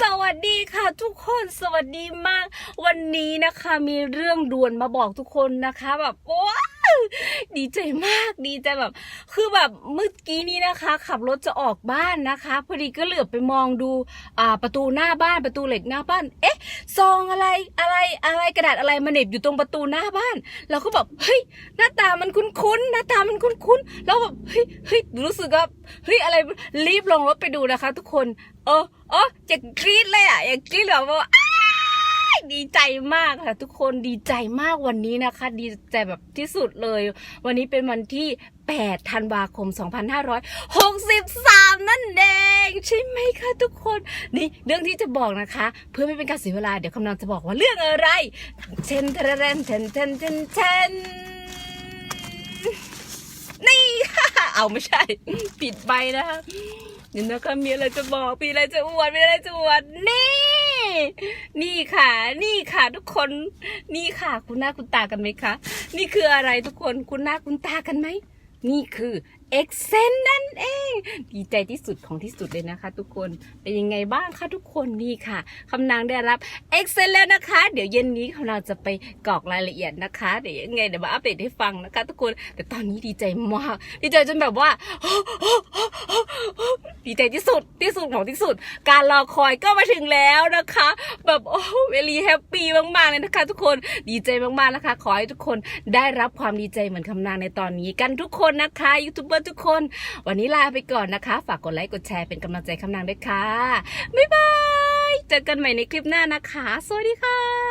สวัสดีค่ะทุกคนสวัสดีมาก วันนี้นะคะมีเรื่องด่วนมาบอกทุกคนนะคะแบบว้า ดีใจมากดีใจแบบ คือแบบเมื่อกี้นี้นะคะ ขับรถจะออกบ้านนะคะ พอดีก็เหลือบไปมองดูอ่าประตูหน้าบ้านประตูเหล็กหน้าบ้าน เอ๊ะซองอะไรอะไรอะไรกระดาษอะไรมาเหน็บอยู่ตรงประตูหน้าบ้าน เราก็แบบเฮ้ยหน้าตามันคุ้นๆหน้าตามันคุ้นๆแล้วแบบเฮ้ยเฮ้ยรู้สึกว่าเฮ้ยอะไรรีบลงรถไปดูนะคะ ทุกคน เออเออจะกรี๊ดเลยอะอยากกรี๊ดแบบว่า ดีใจมากค่ะ ทุกคนดีใจมากวันนี้นะคะ ดีใจแบบที่สุดเลย วันนี้เป็นวันที่ 8 ธันวาคม 2563 นั่นเอง ใช่ไหมคะทุกคน นี่เรื่องที่จะบอกนะคะ เพื่อไม่เป็นการเสียเวลา เดี๋ยวกำลังจะบอกว่าเรื่องอะไร เช่นเทเรนเทนเทนเทนเทนนี่เอาไม่ใช่ ปิดไปนะคะนี่นะคะมีอะไรจะบอกมีอะไรจะอวดมีอะไรจะอวดนี่ นี่ค่ะ นี่ค่ะทุกคน นี่ค่ะ คุณหน้าคุณตากันไหมคะ นี่คืออะไรทุกคน คุณหน้าคุณตากันไหม นี่คือเอ็กเซนนั่นเอง ดีใจที่สุดของที่สุดเลยนะคะ ทุกคนเป็นยังไงบ้างคะทุกคนนี่ค่ะคำนางได้รับเอ็กเซนแล้วนะคะ เดี๋ยวเย็นนี้คำนางจะไปกรอกรายละเอียดนะคะเดี๋ยวยังไงเดี๋ยวมาอัปเดตให้ฟังนะคะ ทุกคนแต่ตอนนี้ดีใจมาก ดีใจจนแบบว่า ดีใจที่สุดที่สุดของที่สุด การรอคอยก็มาถึงแล้วนะคะ แบบโอ้เวลีแฮปปี้มากๆเลยนะคะ ทุกคนดีใจมากๆนะคะ ขอให้ทุกคนได้รับความดีใจเหมือนคำนางในตอนนี้กันทุกคนนะคะยูทูบเบอร์ทุกคน วันนี้ลาไปก่อนนะคะ ฝากกดไลค์กดแชร์เป็นกำลังใจคำนางด้วยค่ะ บ๊ายบาย เจอกันใหม่ในคลิปหน้านะคะ สวัสดีค่ะ